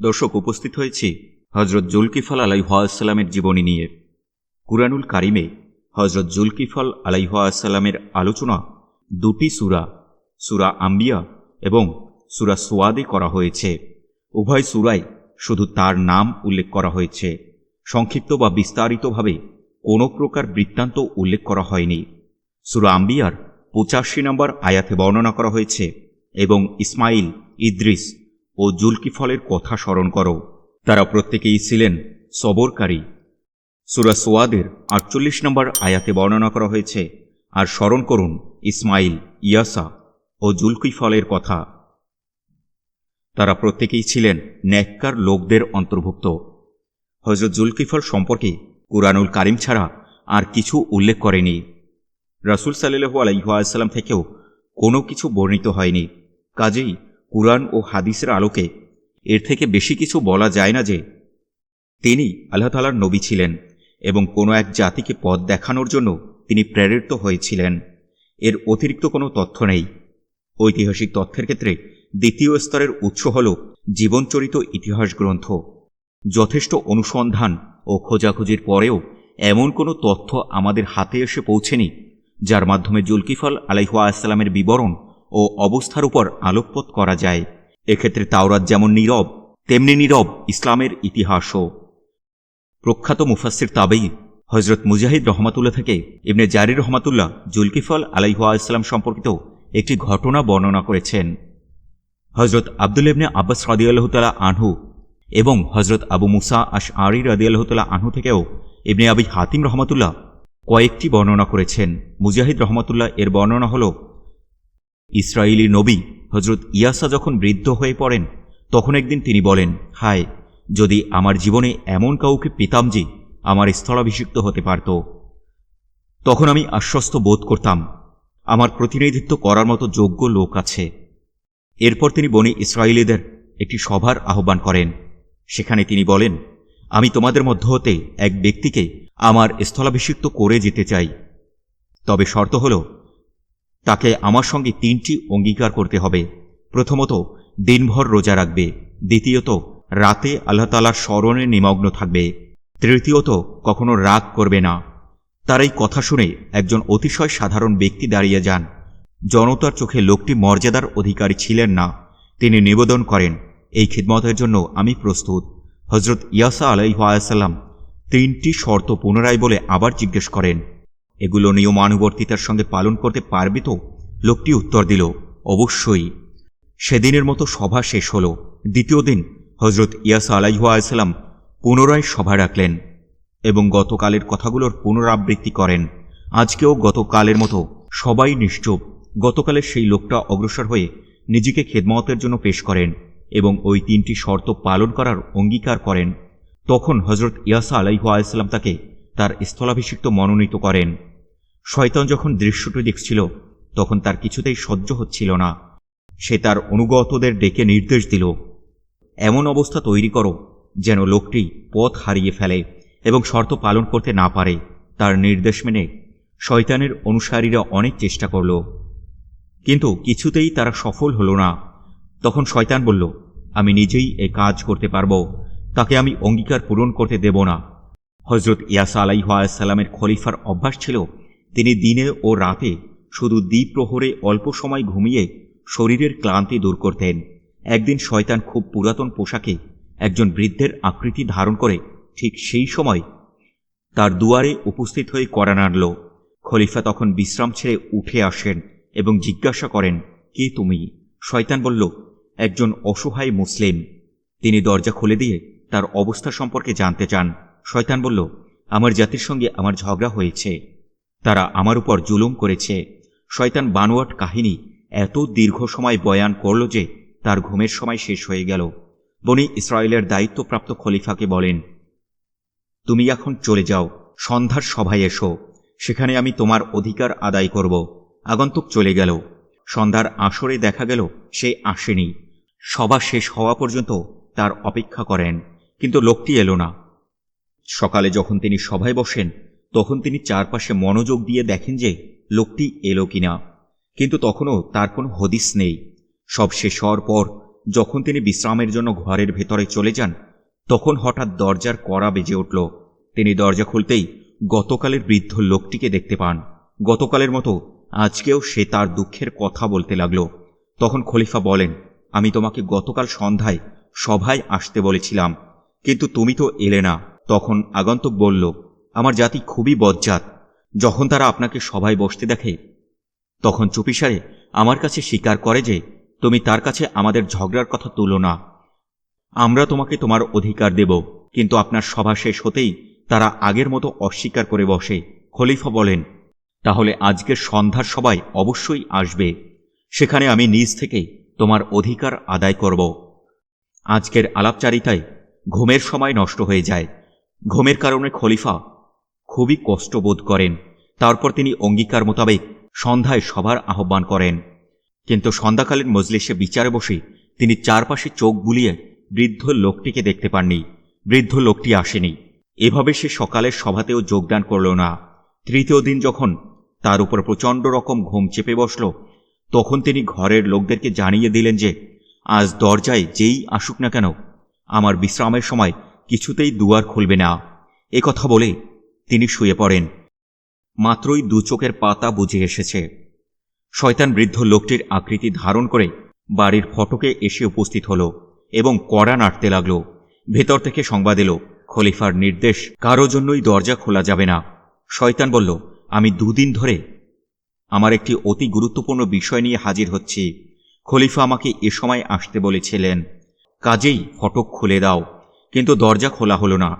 দর্শক উপস্থিত হয়েছি হজরত জুলকিফল আলাইহাসাল্লামের জীবনী নিয়ে। কুরআনুল কারিমে হজরত জুলকিফল আলাইহাসাল্লামের আলোচনা দুটি সুরা সুরা আম্বিয়া এবং সুরা সোয়াদে করা হয়েছে। উভয় সুরায় শুধু তার নাম উল্লেখ করা হয়েছে। সংক্ষিপ্ত বা বিস্তারিতভাবে কোনো প্রকার বৃত্তান্ত উল্লেখ করা হয়নি। সুরা আম্বিয়ার পঁচাশি নম্বর আয়াতে বর্ণনা করা হয়েছে এবং ইসমাইল, ইদ্রিস ও জুলকিফলের কথা স্মরণ করো। তারা প্রত্যেকেই ছিলেন সবরকারী। সুরা সোয়াদের আটচল্লিশ নম্বর আয়াতে বর্ণনা করা হয়েছে, আর স্মরণ করুন ইসমাইল ইয়াসা ও জুলকিফলের কথা। তারা প্রত্যেকেই ছিলেন ন্যাক্কার লোকদের অন্তর্ভুক্ত। হজরত জুলকিফল সম্পর্কে কুরআনুল কারিম ছাড়া আর কিছু উল্লেখ করেনি। রাসুল সাল্লু আলাইহাল্লাম থেকেও কোনো কিছু বর্ণিত হয়নি। কাজেই কুরআন ও হাদিসের আলোকে এর থেকে বেশি কিছু বলা যায় না যে তিনি আল্লাহ তালার নবী ছিলেন এবং কোনো এক জাতিকে পথ দেখানোর জন্য তিনি প্রেরিত হয়েছিলেন। এর অতিরিক্ত কোনো তথ্য নেই। ঐতিহাসিক তথ্যের ক্ষেত্রে দ্বিতীয় স্তরের উৎস হল জীবনচরিত ইতিহাস গ্রন্থ। যথেষ্ট অনুসন্ধান ও খোঁজাখুঁজির পরেও এমন কোনো তথ্য আমাদের হাতে এসে পৌঁছেনি, যার মাধ্যমে জুলকিফল আলাইহুয়া আসসালামের বিবরণ ও অবস্থার উপর আলোকপাত করা যায়। এক্ষেত্রে তাওরাত যেমন নীরব, তেমনি নীরব ইসলামের ইতিহাসও। প্রখ্যাত মুফাসির তাবেই হজরত মুজাহিদ রহমাতুল্লাহ থেকে ইবনে জারির রহমাতুল্লাহ জুলকিফল আলাইহুয়া ইসলাম সম্পর্কিত একটি ঘটনা বর্ণনা করেছেন। হজরত আবদুল ইবনে আব্বাস রাদিয়াল্লাহতালা আনহু এবং হজরত আবু মুসা আশ আরি রাদিয়াল্লাহতালা আনহু থেকেও ইবনে আবি হাতিম রহমাতুল্লাহ কয়েকটি বর্ণনা করেছেন। মুজাহিদ রহমাতুল্লাহ এর বর্ণনা হল ইসরায়েলি নবী হজরত ইয়াসা যখন বৃদ্ধ হয়ে পড়েন, তখন একদিন তিনি বলেন, হায়, যদি আমার জীবনে এমন কাউকে পেতাম যে আমার স্থলাভিষিক্ত হতে পারত। তখন আমি আশ্বস্ত বোধ করতাম, আমার প্রতিনিধিত্ব করার মতো যোগ্য লোক আছে। এরপর তিনি বনি ইসরায়েলিদের একটি সভার আহ্বান করেন। সেখানে তিনি বলেন, আমি তোমাদের মধ্য হতে এক ব্যক্তিকে আমার স্থলাভিষিক্ত করে যেতে চাই। তবে শর্ত হল তাকে আমার সঙ্গে তিনটি অঙ্গীকার করতে হবে। প্রথমত, দিনভর রোজা রাখবে। দ্বিতীয়ত, রাতে আল্লাহ তালার স্মরণে নিমগ্ন থাকবে। তৃতীয়ত, কখনো রাগ করবে না। তার এই কথা শুনে একজন অতিশয় সাধারণ ব্যক্তি দাঁড়িয়ে যান। জনতার চোখে লোকটি মর্যাদার অধিকারী ছিলেন না। তিনি নিবেদন করেন, এই খিদমতের জন্য আমি প্রস্তুত। হজরত ইয়াসা আলাইহাসাল্লাম তিনটি শর্ত পুনরায় বলে আবার জিজ্ঞেস করেন এগুলো নিয়মানুবর্তিতার সঙ্গে পালন করতে পারবি তো? লোকটি উত্তর দিল, অবশ্যই। সেদিনের মতো সভা শেষ হল। দ্বিতীয় দিন হজরত ইয়াসা আলাইহাসাল্লাম পুনরায় সভা রাখলেন এবং গতকালের কথাগুলোর পুনরাবৃত্তি করেন। আজকেও গতকালের মতো সবাই নিশ্চুপ। গতকালের সেই লোকটা অগ্রসর হয়ে নিজেকে খেদমতের জন্য পেশ করেন এবং ওই তিনটি শর্ত পালন করার অঙ্গীকার করেন। তখন হজরত ইয়াসা আলাইহাসাল্লাম তাকে তার স্থলাভিষিক্ত মনোনীত করেন। শয়তান যখন দৃশ্যটি দেখছিল, তখন তার কিছুতেই সহ্য হচ্ছিল না। সে তার অনুগতদের ডেকে নির্দেশ দিল, এমন অবস্থা তৈরি করো যেন লোকটি পথ হারিয়ে ফেলে এবং শর্ত পালন করতে না পারে। তার নির্দেশ মেনে শয়তানের অনুসারীরা অনেক চেষ্টা করল। কিন্তু কিছুতেই তারা সফল হল না। তখন শয়তান বলল, আমি নিজেই এ কাজ করতে পারব। তাকে আমি অঙ্গীকার পূরণ করতে দেব না। হজরত ইয়াসা আলাইহাসাল্লামের খলিফার অভ্যাস ছিল, তিনি দিনে ও রাতে শুধু দ্বিপ্রহরে অল্প সময় ঘুমিয়ে শরীরের ক্লান্তি দূর করতেন। একদিন শয়তান খুব পুরাতন পোশাকে একজন বৃদ্ধের আকৃতি ধারণ করে ঠিক সেই সময় তার দুয়ারে উপস্থিত হয়ে করা নাড়ল। খলিফা তখন বিশ্রাম ছেড়ে উঠে আসেন এবং জিজ্ঞাসা করেন, কে তুমি? শয়তান বলল, একজন অসহায় মুসলিম। তিনি দরজা খুলে দিয়ে তার অবস্থা সম্পর্কে জানতে চান। শয়তান বলল, আমার জাতির সঙ্গে আমার ঝগড়া হয়েছে। তারা আমার উপর জুলুম করেছে। শয়তান বানোয়াট কাহিনী এত দীর্ঘ সময় বয়ান করল যে তার ঘুমের সময় শেষ হয়ে গেল। বনি ইসরায়েলের দায়িত্বপ্রাপ্ত খলিফাকে বলেন, তুমি এখন চলে যাও, সন্ধ্যার সভায় এসো। সেখানে আমি তোমার অধিকার আদায় করব। আগন্তুক চলে গেল। সন্ধ্যার আসরে দেখা গেল সে আসেনি। সভা শেষ হওয়া পর্যন্ত তার অপেক্ষা করেন। কিন্তু লোকটি এলো না। সকালে যখন তিনি সভায় বসেন, তখন তিনি চারপাশে মনোযোগ দিয়ে দেখেন যে লোকটি এলো কিনা। কিন্তু তখনও তার কোনো হদিস নেই। সব শেষ হওয়ার পর যখন তিনি বিশ্রামের জন্য ঘরের ভেতরে চলে যান, তখন হঠাৎ দরজার কড়া বেজে উঠল। তিনি দরজা খুলতেই গতকালের বৃদ্ধ লোকটিকে দেখতে পান। গতকালের মতো আজকেও সে তার দুঃখের কথা বলতে লাগল। তখন খলিফা বলেন, আমি তোমাকে গতকাল সন্ধ্যায় সভায় আসতে বলেছিলাম, কিন্তু তুমি তো এলে না। তখন আগন্তক বলল, আমার জাতি খুবই বজ্জাত। যখন তারা আপনাকে সভায় বসতে দেখে, তখন চুপিসারে আমার কাছে স্বীকার করে যে, তুমি তার কাছে আমাদের ঝগড়ার কথা তুলো না। আমরা তোমাকে তোমার অধিকার দেব, কিন্তু আপনার সভা শেষ হতেই তারা আগের মতো অস্বীকার করে বসে। খলিফা বলেন, তাহলে আজকের সন্ধ্যার সবাই অবশ্যই আসবে। সেখানে আমি নিজ থেকে তোমার অধিকার আদায় করব। আজকের আলাপচারিতায় ঘুমের সময় নষ্ট হয়ে যায়। ঘুমের কারণে খলিফা খুবই কষ্ট বোধ করেন। তারপর তিনি অঙ্গীকার মোতাবেক সন্ধ্যায় সভার আহ্বান করেন। কিন্তু সন্ধ্যাকালীন মজলিসে বিচারে বসে তিনি চারপাশে চোখ বুলিয়ে বৃদ্ধ লোকটিকে দেখতে পাননি। বৃদ্ধ লোকটি আসেনি। এভাবে সে সকালের সভাতেও যোগদান করল না। তৃতীয় দিন যখন তার উপর প্রচণ্ড রকম ঘুম চেপে বসল, তখন তিনি ঘরের লোকদেরকে জানিয়ে দিলেন যে, আজ দরজায় যেই আসুক না কেন, আমার বিশ্রামের সময় কিছুতেই দুয়ার খুলবে না। এ কথা বলে তিনি শুয়ে পড়েন। মাত্রই দু চোখের পাতা বুঝে এসেছে। শয়তান বৃদ্ধ লোকটির আকৃতি ধারণ করে বাড়ির ফটকে এসে উপস্থিত হল এবং কড়া নাড়তে লাগল। ভেতর থেকে সংবাদ এলো, খলিফার নির্দেশ, কারও জন্যই দরজা খোলা যাবে না। শয়তান বলল, আমি দুদিন ধরে আমার একটি অতি গুরুত্বপূর্ণ বিষয় নিয়ে হাজির হচ্ছি। খলিফা আমাকে এ সময় আসতে বলেছিলেন। কাজেই ফটক খুলে দাও। কিন্তু দরজা খোলা হলো না।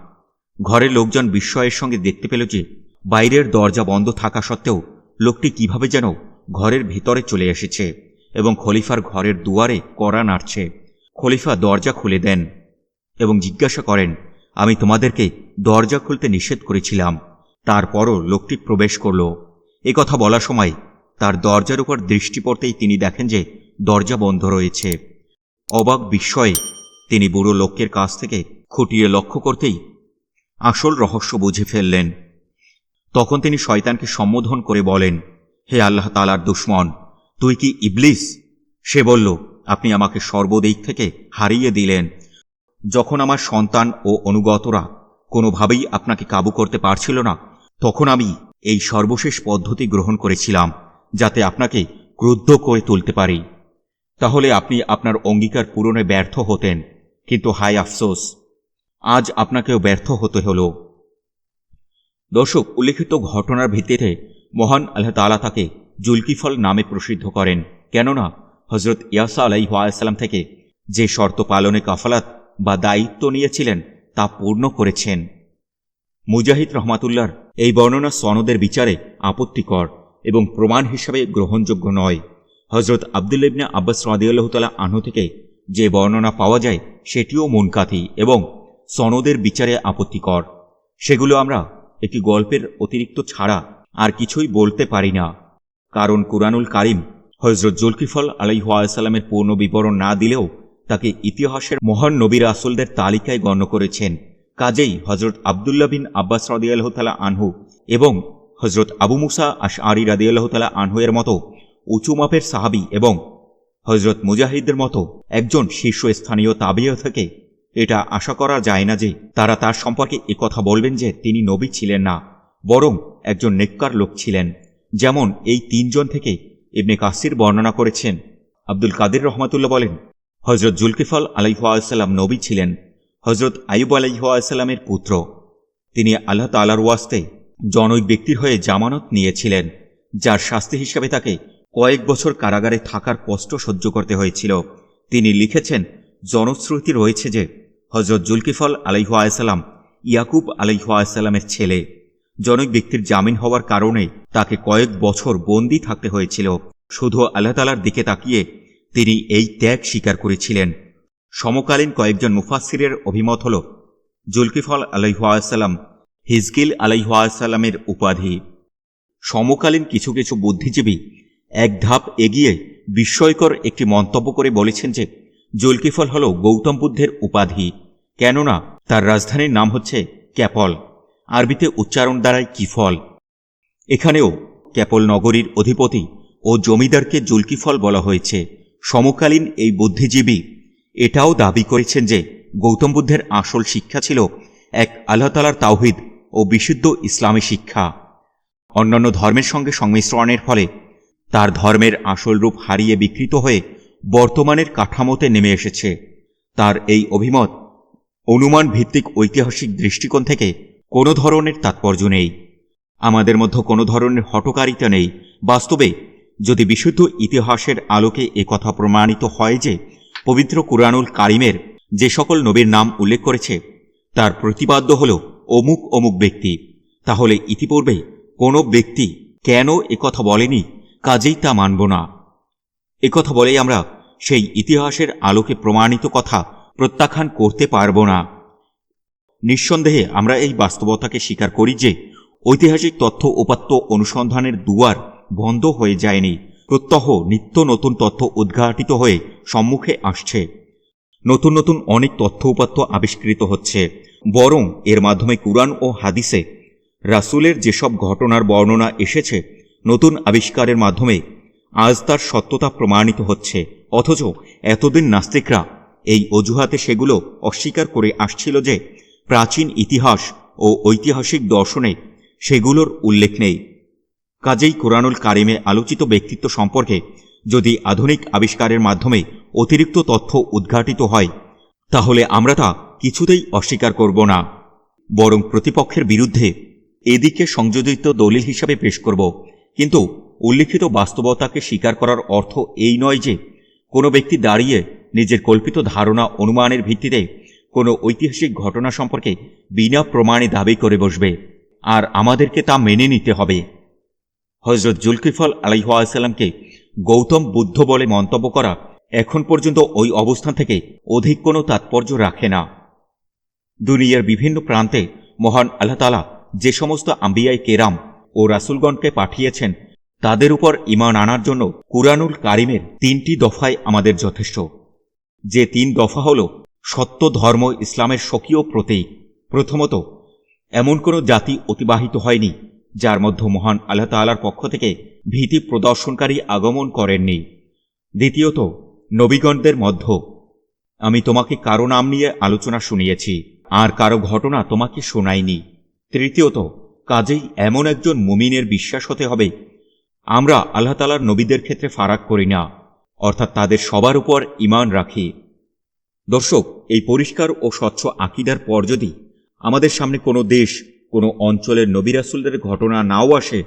ঘরের লোকজন বিস্ময়ের সঙ্গে দেখতে পেল যে, বাইরের দরজা বন্ধ থাকা সত্ত্বেও লোকটি কীভাবে যেন ঘরের ভিতরে চলে এসেছে এবং খলিফার ঘরের দুয়ারে কড়া নাড়ছে। খলিফা দরজা খুলে দেন এবং জিজ্ঞাসা করেন, আমি তোমাদেরকে দরজা খুলতে নিষেধ করেছিলাম। তারপরও লোকটি প্রবেশ করল। এ কথা বলার সময় তার দরজার উপর দৃষ্টি পড়তেই তিনি দেখেন যে দরজা বন্ধ রয়েছে। অবাক বিস্ময়ে তিনি বুড়ো লোকের কাছ থেকে খুঁটিয়ে লক্ষ্য করতেই আসল রহস্য বুঝে ফেললেন। তখন তিনি শয়তানকে সম্বোধন করে বলেন, হে আল্লাহ তালার দুশ্মন, তুই কি ইবলিস? সে বলল, আপনি আমাকে সর্বদিক থেকে হারিয়ে দিলেন। যখন আমার সন্তান ও অনুগতরা কোনোভাবেই আপনাকে কাবু করতে পারছিল না, তখন আমি এই সর্বশেষ পদ্ধতি গ্রহণ করেছিলাম, যাতে আপনাকে ক্রুদ্ধ করে তুলতে পারি। তাহলে আপনি আপনার অঙ্গীকার পূরণে ব্যর্থ হতেন। কিন্তু হাই আফসোস আজ আপনাকেও ব্যর্থ হতে হল। দর্শক, উল্লেখিত ঘটনার ভিত্তিতে মহান আল্লাহ তালা তাকে জুলকিফল নামে প্রসিদ্ধ করেন। কেননা হজরত ইয়াসা আলাইহ আলাইহাসাল্লাম থেকে যে শর্ত পালনে কাফালাত বা দায়িত্ব নিয়েছিলেন, তা পূর্ণ করেছেন। মুজাহিদ রহমাতুল্লার এই বর্ণনা সনদের বিচারে আপত্তিকর এবং প্রমাণ হিসাবে গ্রহণযোগ্য নয়। হজরত আবদুল্লিবনে আব্বাস রাদিউল্লাহ তালা আনহু থেকে যে বর্ণনা পাওয়া যায়, সেটিও মুনকাতি এবং সনদের বিচারে আপত্তিকর। সেগুলো আমরা একটি গল্পের অতিরিক্ত ছাড়া আর কিছুই বলতে পারি না। কারণ কুরআনুল কারিম হজরত জুলকিফল আলাইহাসাল্লামের পূর্ণ বিবরণ না দিলেও তাকে ইতিহাসের মহান নবীর আসলদের তালিকায় গণ্য করেছেন। কাজেই হজরত আবদুল্লাহ বিন আব্বাস রদিয়াল্লাহ তালা আনহু এবং হজরত আবু মুসা আশ আরি রাদিয়াল্লাহ তালা আনহু এর মতো উঁচু মাপের সাহাবি এবং হজরত মুজাহিদের মতো একজন শীর্ষস্থানীয় তাবিয় থেকে এটা আশা করা যায় না যে তারা তার সম্পর্কে কথা বলবেন যে তিনি নবী ছিলেন না, বরং একজন নেককার লোক ছিলেন। যেমন এই তিনজন থেকে ইবনে কাসির বর্ণনা করেছেন। আব্দুল কাদের রহমাতুল্লাহ বলেন হজরত জুলকিফল আলাইহাসাল্লাম নবী ছিলেন হজরত আইব আলাইহাসাল্লামের পুত্র। তিনি আল্লাহ তালার ওয়াস্তে জনৈক ব্যক্তির হয়ে জামানত নিয়েছিলেন, যার শাস্তি হিসাবে তাকে কয়েক বছর কারাগারে থাকার কষ্ট সহ্য করতে হয়েছিল। তিনি লিখেছেন, জনশ্রুতি রয়েছে যে হজরত জুলকিফল আলাইহাসাল্লাম ইয়াকুব আলাইহাসাল্লামের ছেলে। জনক ব্যক্তির জামিন হওয়ার কারণে তাকে কয়েক বছর বন্দি থাকতে হয়েছিল। শুধু আল্লাহ তালার দিকে তাকিয়ে তিনি এই ত্যাগ স্বীকার করেছিলেন। সমকালীন কয়েকজন মুফাসিরের অভিমত হল, জুলকিফল আলাইহাসাল্লাম হিজকিল আলাইহাসাল্লামের উপাধি। সমকালীন কিছু কিছু বুদ্ধিজীবী এক ধাপ এগিয়ে বিস্ময়কর একটি মন্তব্য করে বলেছেন যে জুলকিফল হল গৌতম বুদ্ধের উপাধি, কেননা তার রাজধানীর নাম হচ্ছে ক্যাপল, আরবিতে উচ্চারণ দ্বারায় কিফল। এখানেও ক্যাপল নগরীর অধিপতি ও জমিদারকে জুলকিফল বলা হয়েছে। সমকালীন এই বুদ্ধিজীবী এটাও দাবি করেছেন যে গৌতম বুদ্ধের আসল শিক্ষা ছিল এক আল্লাহ তালার তাওহিদ ও বিশুদ্ধ ইসলামী শিক্ষা। অন্যান্য ধর্মের সঙ্গে সংমিশ্রণের ফলে তার ধর্মের আসল রূপ হারিয়ে বিকৃত হয়ে বর্তমানের কাঠামোতে নেমে এসেছে। তার এই অভিমত অনুমান ভিত্তিক ঐতিহাসিক দৃষ্টিকোণ থেকে কোনো ধরনের তাৎপর্য নেই। আমাদের মধ্যে কোনো ধরনের হটকারিতা নেই। বাস্তবে, যদি বিশুদ্ধ ইতিহাসের আলোকে একথা প্রমাণিত হয় যে পবিত্র কুরআনুল কারিমের যে সকল নবীর নাম উল্লেখ করেছে, তার প্রতিপাদ্য হল অমুক অমুক ব্যক্তি। তাহলে ইতিপূর্বে কোনো ব্যক্তি কেন একথা বলেনি, কাজেই তা মানব না। একথা বলেই আমরা সেই ইতিহাসের আলোকে প্রমাণিত কথা প্রত্যাখ্যান করতে পারব না। নিঃসন্দেহে আমরা এই বাস্তবতাকে স্বীকার করি যে ঐতিহাসিক তথ্য উপাত্ত অনুসন্ধানের দুয়ার বন্ধ হয়ে যায়নি। প্রত্যহ নিত্য নতুন তথ্য উদ্ঘাটিত হয়ে সম্মুখে আসছে। নতুন নতুন অনেক তথ্য উপাত্ত আবিষ্কৃত হচ্ছে। বরং এর মাধ্যমে কুরআন ও হাদিসে রাসূলের যেসব ঘটনার বর্ণনা এসেছে, নতুন আবিষ্কারের মাধ্যমে আজ তার সত্যতা প্রমাণিত হচ্ছে। অথচ এতদিন নাস্তিকরা এই অজুহাতে সেগুলো অস্বীকার করে আসছিল যে প্রাচীন ইতিহাস ও ঐতিহাসিক দর্শনে সেগুলোর উল্লেখ নেই। কাজেই কোরআনুল কারিমে আলোচিত ব্যক্তিত্ব সম্পর্কে যদি আধুনিক আবিষ্কারের মাধ্যমে অতিরিক্ত তথ্য উদ্ঘাটিত হয়, তাহলে আমরা তা কিছুতেই অস্বীকার করব না। বরং প্রতিপক্ষের বিরুদ্ধে এদিকে সংযোজিত দলিল হিসাবে পেশ করব। কিন্তু উল্লিখিত বাস্তবতাকে স্বীকার করার অর্থ এই নয় যে কোনো ব্যক্তি দাঁড়িয়ে নিজের কল্পিত ধারণা অনুমানের ভিত্তিতে কোনো ঐতিহাসিক ঘটনা সম্পর্কে বিনা প্রমাণে দাবি করে বসবে। আর আমাদেরকে তা মেনে নিতে হবে। হজরত জুলকিফল আলাইহাসাল্লামকে গৌতম বুদ্ধ বলে মন্তব্য করা এখন পর্যন্ত ওই অবস্থান থেকে অধিক কোনো তাৎপর্য রাখে না। দুনিয়ার বিভিন্ন প্রান্তে মহান আল্লাহ তালা যে সমস্ত আম্বিয়াই কেরাম ও রাসুলগণকে পাঠিয়েছেন, তাদের উপর ইমান আনার জন্য কুরআনুল কারিমের তিনটি দফায় আমাদের যথেষ্ট। যে তিন দফা হল সত্য ধর্ম ইসলামের স্বকীয় প্রতীক। প্রথমত, এমন কোনো জাতি অতিবাহিত হয়নি, যার মধ্যে মহান আল্লাহ তালার পক্ষ থেকে ভীতি প্রদর্শনকারী আগমন করেননি। দ্বিতীয়ত, নবীগণদের মধ্য। আমি তোমাকে কারও নাম নিয়ে আলোচনা শুনিয়েছি, আর কারও ঘটনা তোমাকে শোনাইনি। তৃতীয়ত কাজেই এমন একজন মুমিনের বিশ্বাস হতে হবে। আমরা আল্লাহ তালার নবীদের ক্ষেত্রে ফারাক করি না, অর্থাৎ তাদের সবার উপর ইমান রাখি। দর্শক, এই পরিষ্কার ও স্বচ্ছ আকিদার পর যদি আমাদের সামনে কোনো দেশ, কোনো অঞ্চলের নবিরাসুলদের ঘটনা নাও আসে,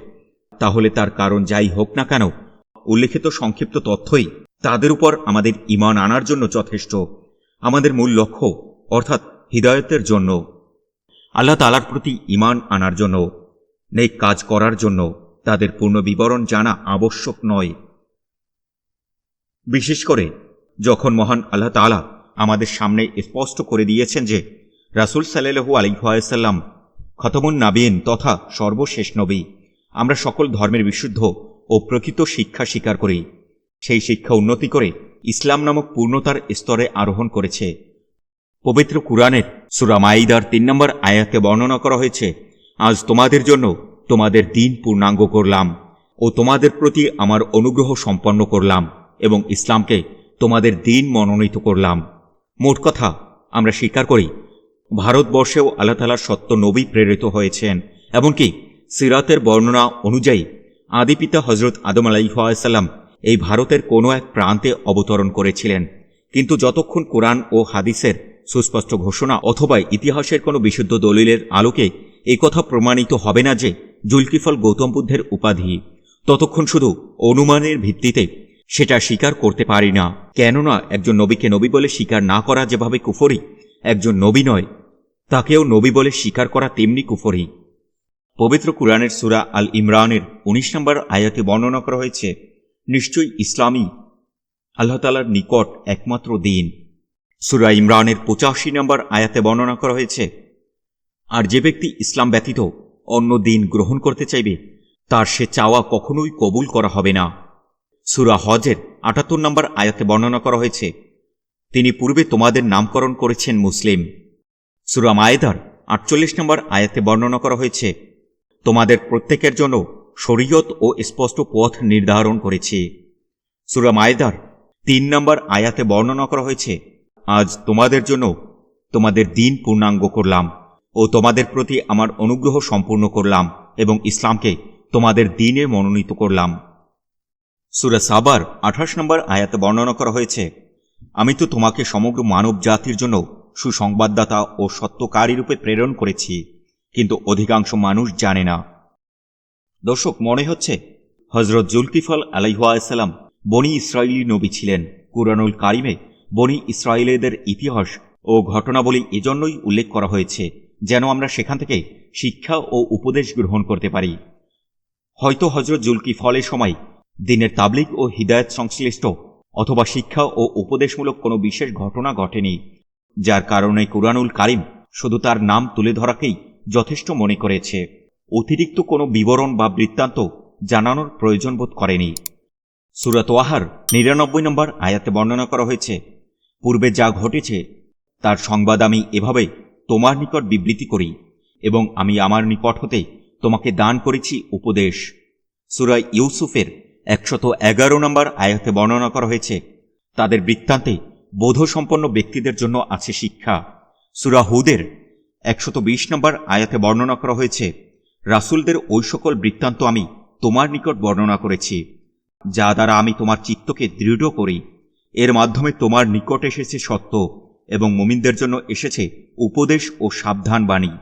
তাহলে তার কারণ যাই হোক না কেন, উল্লেখিত সংক্ষিপ্ত তথ্যই তাদের উপর আমাদের ইমান আনার জন্য যথেষ্ট। আমাদের মূল লক্ষ্য, অর্থাৎ হৃদয়তের জন্য। আল্লাহ তালার প্রতি ইমান আনার জন্য, নেক কাজ করার জন্য তাদের পূর্ণ বিবরণ জানা আবশ্যক নয়। বিশেষ করে যখন মহান আল্লাহ তালা আমাদের সামনে স্পষ্ট করে দিয়েছেন যে, রাসুল সাল্লু আলিহাসাল্লাম খতমুন নাবিন তথা সর্বশেষ নবী, আমরা সকল ধর্মের বিশুদ্ধ ও প্রকৃত শিক্ষা স্বীকার করি। সেই শিক্ষা উন্নতি করে ইসলাম নামক পূর্ণতার স্তরে আরোহণ করেছে। পবিত্র কুরআনের সুরা মাইদার তিন নম্বর আয়াতে বর্ণনা করা হয়েছে, আজ তোমাদের জন্য তোমাদের দিন পূর্ণাঙ্গ করলাম ও তোমাদের প্রতি আমার অনুগ্রহ সম্পন্ন করলাম এবং ইসলামকে তোমাদের দিন মনোনীত করলাম। মোট কথা, আমরা স্বীকার করি, ভারতবর্ষেও আল্লাহ তালার সত্য নবী প্রেরিত হয়েছেন, এমনকি সিরাতের বর্ণনা অনুযায়ী আদিপিতা হজরত আদম আলাইসাল্লাম এই ভারতের কোনো এক প্রান্তে অবতরণ করেছিলেন। কিন্তু যতক্ষণ কোরআন ও হাদিসের সুস্পষ্ট ঘোষণা অথবা ইতিহাসের কোনো বিশুদ্ধ দলিলের আলোকে কথা প্রমাণিত হবে না যে জুলকিফল গৌতম বুদ্ধের উপাধি। ততক্ষণ শুধু অনুমানের ভিত্তিতে সেটা স্বীকার করতে পারি না। কেননা একজন নবীকে নবী বলে স্বীকার না করা যেভাবে কুফরি, একজন নবী নয়, তাকেও নবী বলে স্বীকার করা তেমনি কুফরি। পবিত্র কুরআনের সুরা আল ইমরানের উনিশ নম্বর আয়াতে বর্ণনা করা হয়েছে, নিশ্চয়ই ইসলামী আল্লাহতালার নিকট একমাত্র দিন। সুরা ইমরানের পঁচাশি নম্বর আয়াতে বর্ণনা করা হয়েছে, আর যে ব্যক্তি ইসলাম ব্যতীত অন্য দিন গ্রহণ করতে চাইবে, তার সে চাওয়া কখনোই কবুল করা হবে না। সুরা হজের আটাত্তর নম্বর আয়াতে বর্ণনা করা হয়েছে, তিনি পূর্বে তোমাদের নামকরণ করেছেন মুসলিম। সুরা মায়েদার আটচল্লিশ নম্বর আয়াতে বর্ণনা করা হয়েছে, তোমাদের প্রত্যেকের জন্য শরীয়ত ও স্পষ্ট পথ নির্ধারণ করেছি। সুরা মায়েদার তিন নম্বর আয়াতে বর্ণনা করা হয়েছে আজ তোমাদের জন্য তোমাদের দিন পূর্ণাঙ্গ করলাম ও তোমাদের প্রতি আমার অনুগ্রহ সম্পূর্ণ করলাম এবং ইসলামকে তোমাদের দিনে মনোনীত করলাম। সুরা সাবার আঠাশ নম্বর আয়াতে বর্ণনা করা হয়েছে, আমি তো তোমাকে সমগ্র মানব জাতির জন্য সুসংবাদদাতা ও সত্যকারী রূপে প্রেরণ করেছি, কিন্তু অধিকাংশ মানুষ জানে না। দর্শক, মনে হচ্ছে হজরত জুলকিফল আলাইহাসাল্লাম বনি ইসরায়েলি নবী ছিলেন। কুরানুল কারিমে বনি ইসরায়েলেদের ইতিহাস ও ঘটনাবলী এজন্যই উল্লেখ করা হয়েছে, যেন আমরা সেখান থেকে শিক্ষা ও উপদেশ গ্রহণ করতে পারি। হয়তো হজরত জুলকি ফলের সময় দিনের তাবলিক ও হৃদায়ত সংশ্লিষ্ট অথবা শিক্ষা ও উপদেশমূলক কোনো বিশেষ ঘটনা ঘটেনি, যার কারণে কুরআনুল কারিম শুধু তার নাম তুলে ধরাকেই যথেষ্ট মনে করেছে। অতিরিক্ত কোনো বিবরণ বা বৃত্তান্ত জানানোর প্রয়োজন বোধ করেনি। সুরাত ওয়াহার নিরানব্বই নম্বর আয়াতে বর্ণনা করা হয়েছে পূর্বে যা ঘটেছে, তার সংবাদ আমি এভাবে তোমার নিকট বিবৃতি করি এবং আমি আমার নিকট হতে তোমাকে দান করেছি উপদেশ। সুরা ইউসুফের একশত এগারো নম্বর আয়াতে বর্ণনা করা হয়েছে, তাদের বৃত্তান্তে বোধসম্পন্ন ব্যক্তিদের জন্য আছে শিক্ষা। সুরা হুদের একশত বিশ নম্বর আয়াতে বর্ণনা করা হয়েছে, রাসুলদের ওই সকল বৃত্তান্ত আমি তোমার নিকট বর্ণনা করেছি, যা দ্বারা আমি তোমার চিত্তকে দৃঢ় করি। এর মাধ্যমে তোমার নিকট এসেছে সত্য এবং মোমিনদের জন্য এসেছে উপদেশ ও সাবধান বাণী